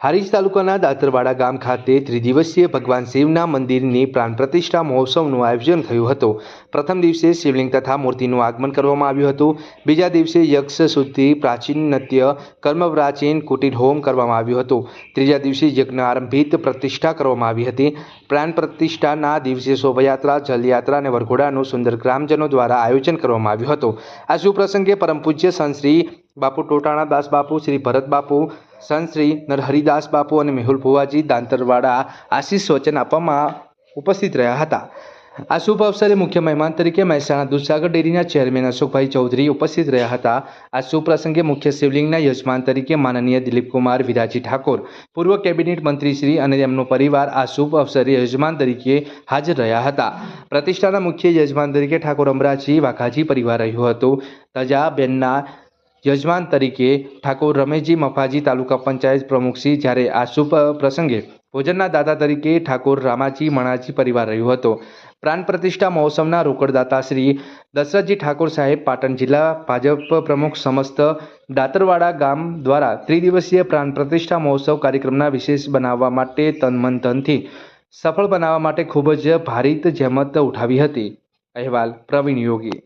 હારીજ તાલુકાના દાતરવાડા ગામ ખાતે ત્રિદિવસીય ભગવાન શિવના મંદિરની પ્રાણ પ્રતિષ્ઠા મહોત્સવનું આયોજન થયું હતું. પ્રથમ દિવસે શિવલિંગ તથા મૂર્તિનું આગમન કરવામાં આવ્યું હતું. બીજા દિવસે યક્ષ શુદ્ધિ, પ્રાચીન નૃત્ય, કર્મ પ્રાચીન, કુટીર હોમ કરવામાં આવ્યું હતું. ત્રીજા દિવસે યજ્ઞ આરંભિત પ્રતિષ્ઠા કરવામાં આવી હતી. પ્રાણ પ્રતિષ્ઠાના દિવસે શોભાયાત્રા, જલયાત્રા અને વરઘોડાનું સુંદર ગ્રામજનો દ્વારા આયોજન કરવામાં આવ્યું હતું. આ શુપ્રસંગે પરમ પૂજ્ય સંત શ્રી બાપુ ટોટાણા દાસ બાપુ, શ્રી ભરત બાપુ સંત શ્રી નરહરિદાસ બાપુ અને મેહુલ ભુવાજી દાંતરવાડા આશીષ વચન આપવામાં ઉપસ્થિત રહ્યા હતા. આ શુભ અવસરે મુખ્ય મહેમાન તરીકે મહેસાણા દૂધસાગર ડેરીના ચેરમેન અશોકભાઈ ચૌધરી ઉપસ્થિત રહ્યા હતા. આ શુભ પ્રસંગે મુખ્ય શિવલિંગના યજમાન તરીકે માનનીય દિલીપકુમાર વિરાજી ઠાકોર, પૂર્વ કેબિનેટ મંત્રી શ્રી અને તેમનો પરિવાર આ શુભ અવસરે યજમાન તરીકે હાજર રહ્યા હતા. પ્રતિષ્ઠાના મુખ્ય યજમાન તરીકે ઠાકોર અમરાજી વાઘાજી પરિવાર રહ્યું હતું. તજાબેનના યજમાન તરીકે ઠાકોર રમેશજી મફાજી તાલુકા પંચાયત પ્રમુખશ્રી જ્યારે આ શુભ પ્રસંગે ભોજનના દાતા તરીકે ઠાકોર રામાજી મણાજી પરિવાર રહ્યો હતો. પ્રાણ પ્રતિષ્ઠા મહોત્સવના રોકડદાતા શ્રી દશરથજી ઠાકોર સાહેબ પાટણ જિલ્લા ભાજપ પ્રમુખ સમસ્ત દાતરવાડા ગામ દ્વારા ત્રિદિવસીય પ્રાણ પ્રતિષ્ઠા મહોત્સવ કાર્યક્રમના વિશેષ બનાવવા માટે તન મન ધનથી સફળ બનાવવા માટે ખૂબ જ ભારિત જહેમત ઉઠાવી હતી. અહેવાલ પ્રવીણ યોગી.